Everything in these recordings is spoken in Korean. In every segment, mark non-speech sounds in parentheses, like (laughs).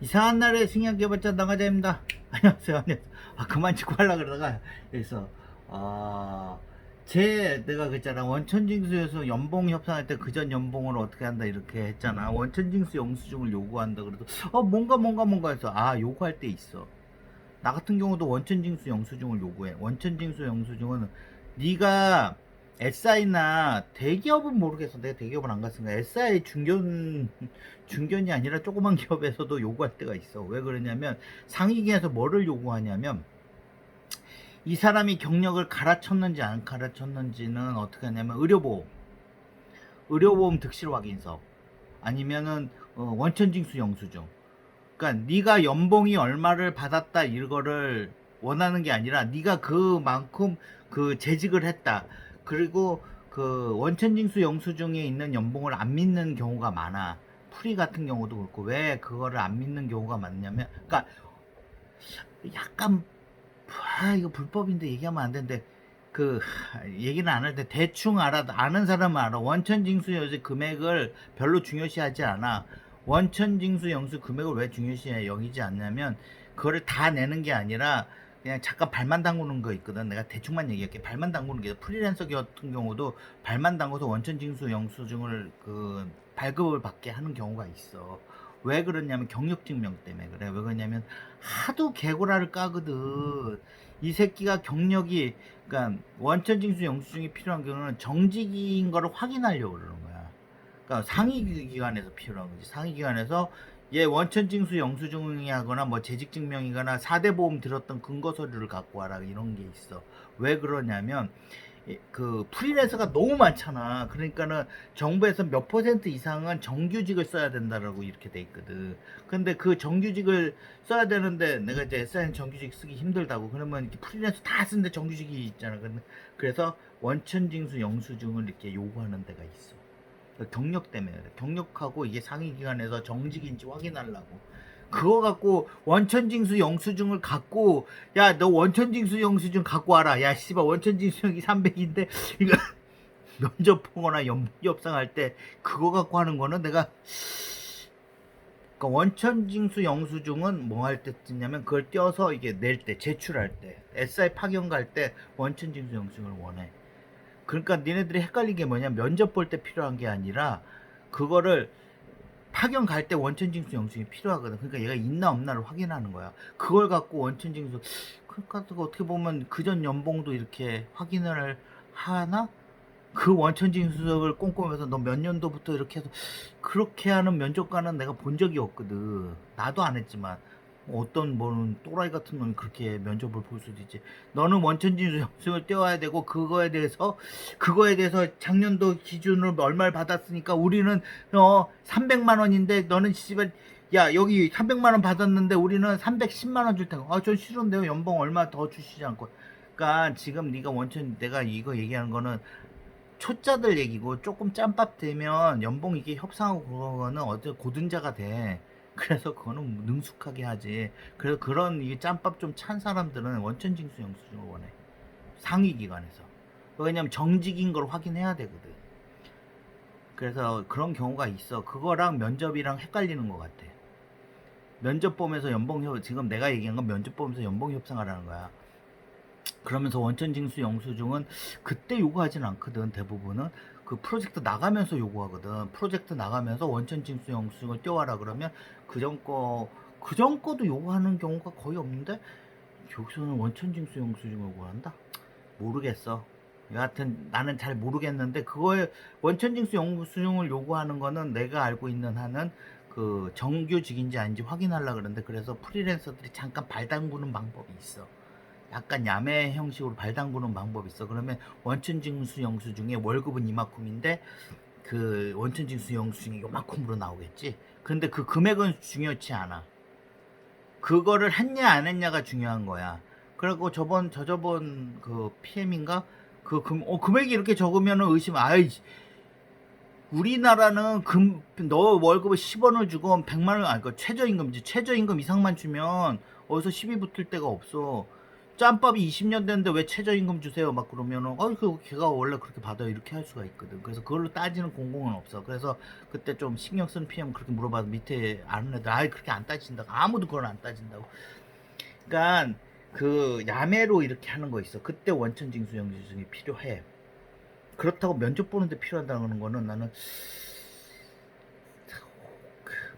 이상한 날에 승양 개발자 나가자입니다. (laughs) 안녕하세요. 안녕하세요. 아, 그만 찍고 하려고 그러다가, 그래서, 아, 제, 내가 그랬잖아. 원천징수에서 연봉 협상할 때 그 전 연봉을 어떻게 한다, 이렇게 했잖아. 원천징수 영수증을 요구한다. 그래도, 어, 뭔가, 뭔가, 뭔가 해서, 아, 요구할 때 있어. 나 같은 경우도 원천징수 영수증을 요구해. 원천징수 영수증은, 네가 SI나 대기업은 모르겠어. 내가 대기업은 안 갔으니까 SI 중견 중견이 아니라 조그만 기업에서도 요구할 때가 있어. 왜 그러냐면 상위기에서 뭐를 요구하냐면 이 사람이 경력을 갈아쳤는지 안 갈아쳤는지는 어떻게 하냐면 의료보험, 의료보험 득실 확인서 아니면은 어, 원천징수 영수증. 그러니까 네가 연봉이 얼마를 받았다 이거를 원하는 게 아니라 네가 그만큼 그 재직을 했다. 그리고 그 원천징수 영수증에 있는 연봉을 안 믿는 경우가 많아. 프리 같은 경우도 그렇고 왜 그거를 안 믿는 경우가 많냐면 그러니까 약간 아 이거 불법인데 얘기하면 안 되는데 그 하, 얘기는 안 할 때 대충 알아 아는 사람은 알아. 원천징수 영수 금액을 별로 중요시하지 않아. 원천징수 영수 금액을 왜 중요시해? 여기지 않냐면 그거를 다 내는 게 아니라 그냥 잠깐 발만 담그는 거 있거든. 내가 대충만 얘기할게. 발만 담그는 게 프리랜서 같은 경우도 발만 담궈서 원천징수 영수증을 그 발급을 받게 하는 경우가 있어. 왜 그러냐면 경력증명 때문에 그래. 왜 그러냐면 하도 개고라를 까거든. 이 새끼가 경력이 그러니까 원천징수 영수증이 필요한 경우는 정직인 거를 확인하려고 그러는 거야. 그러니까 상위 기관에서 필요한 거지. 상위 기관에서 얘 원천징수 영수증이 하거나 뭐 재직증명이거나 4대 보험 들었던 근거 서류를 갖고 와라 이런 게 있어. 왜 그러냐면 이- 그 프리랜서가 너무 많잖아. 그러니까는 정부에서 몇 퍼센트 이상은 정규직을 써야 된다라고 이렇게 돼 있거든. 근데 그 정규직을 써야 되는데 내가 이제 SIN 정규직 쓰기 힘들다고 그러면 프리랜서 다 쓰는데 정규직이 있잖아. 그래서 원천징수 영수증을 이렇게 요구하는 데가 있어. 경력 때문에. 경력하고 이게 상위 기관에서 정직인지 확인하려고. 그거 갖고 원천징수 영수증을 갖고 야 너 원천징수 영수증 갖고 와라. 야 씨발 원천징수증이 300인데 이거 (laughs) 면접 보거나 연봉 협상할 때 그거 갖고 하는 거는 내가 그러니까 원천징수 영수증은 뭐 할 때 쓰냐면 그걸 떼어서 이게 낼 때 제출할 때 SI 파견 갈 때 원천징수 영수증을 원해. 그러니까 니네들이 헷갈린 게 뭐냐? 면접 볼 때 필요한 게 아니라 그거를 파견 갈 때 원천 징수 영수증이 필요하거든. 그러니까 얘가 있나 없나를 확인하는 거야. 그걸 갖고 원천 징수 그러니까 또 어떻게 보면 그전 연봉도 이렇게 확인을 하나? 그 원천 징수를 꼼꼼해서 너 몇 년도부터 이렇게 해서 그렇게 하는 면접관은 내가 본 적이 없거든. 나도 안 했지만 어떤 뭐는 또라이 같은 놈이 그렇게 면접을 볼 수도 있지. 너는 원천징수 영수증을 떼어야 되고 그거에 대해서 그거에 대해서 작년도 기준으로 얼마를 받았으니까 우리는 어 300만 원인데 너는 씨발 야 여기 300만 원 받았는데 우리는 310만 원 줄 테고. 아전 싫은데요. 연봉 얼마 더 주시지 않고. 그러니까 지금 네가 원천 내가 이거 얘기하는 거는 초짜들 얘기고 조금 짬밥 되면 연봉 이게 협상하고 그거는 어째 고든자가 돼 그래서 그거는 능숙하게 하지 그래서 그런 이 짬밥 좀 찬 사람들은 원천징수 영수증을 원해 상위 기관에서 왜냐면 정직인 걸 확인해야 되거든. 그래서 그런 경우가 있어. 그거랑 면접이랑 헷갈리는 것 같아. 면접 보면서 연봉 협 지금 내가 얘기한 건 면접 보면서 연봉 협상하라는 거야. 그러면서 원천 징수 영수증은 그때 요구하진 않거든. 대부분은 그 프로젝트 나가면서 요구하거든. 프로젝트 나가면서 원천 징수 영수증을 떼와라 그러면 그전 거 그전 거도 요구하는 경우가 거의 없는데 여기서는 원천 징수 영수증을 요구한다. 모르겠어. 여하튼 나는 잘 모르겠는데 그거에 원천 징수 영수증을 요구하는 거는 내가 알고 있는 한은 그 정규직인지 아닌지 확인하려 그러는데 그래서 프리랜서들이 잠깐 발 담그는 방법이 있어. 약간 야매 형식으로 발 담그는 방법이 있어. 그러면 원천징수 영수증에 월급은 이만큼인데 그 원천징수 영수증이 요만큼으로 나오겠지. 근데 그 금액은 중요치 않아. 그거를 했냐 안 했냐가 중요한 거야. 그리고 저번 저저번 그 PM인가 그 금, 어, 금액이 이렇게 적으면은 의심 아이 우리나라는 금 너 월급을 10원을 주고 100만 원 아니 그 최저임금이지 최저임금 이상만 주면 어디서 시비 붙을 데가 없어. 짬밥이 20년 됐는데 왜 최저임금 주세요? 막 그러면은 어, 그 걔가 원래 그렇게 받아요 이렇게 할 수가 있거든. 그래서 그걸로 따지는 공공은 없어. 그래서 그때 좀 신경 쓰는 PM 그렇게 물어봐도 밑에 아는 애들 아예 그렇게 안 따진다고 아무도 그걸 안 따진다고. 그러니까 그 야매로 이렇게 하는 거 있어. 그때 원천 징수 영수증이 필요해. 그렇다고 면접 보는데 필요하다는 거는 나는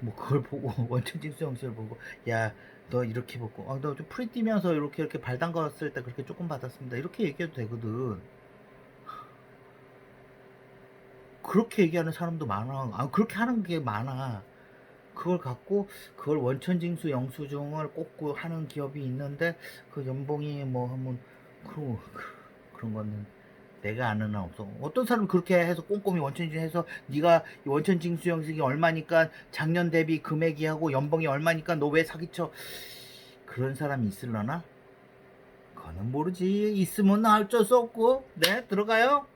뭐 그걸 보고 (laughs) 원천 징수 영수를 보고 야 너 이렇게 보고 아, 너좀 프리 뛰면서 이렇게 이렇게 발 담갔을 때 그렇게 조금 받았습니다. 이렇게 얘기해도 되거든. 그렇게 얘기하는 사람도 많아. 아, 그렇게 하는 게 많아. 그걸 갖고 그걸 원천징수 영수증을 꽂고 하는 기업이 있는데 그 연봉이 뭐 하면 그런 그런 거는 내가 아는 한 없어. 어떤 사람은 그렇게 해서 꼼꼼히 원천징수 해서 네가 이 원천징수 영수증이 얼마니까 작년 대비 금액이 하고 연봉이 얼마니까 너 왜 사기쳐? 그런 사람이 있을라나? 그거는 모르지. 있으면 어쩔 수 없고. 네, 들어가요.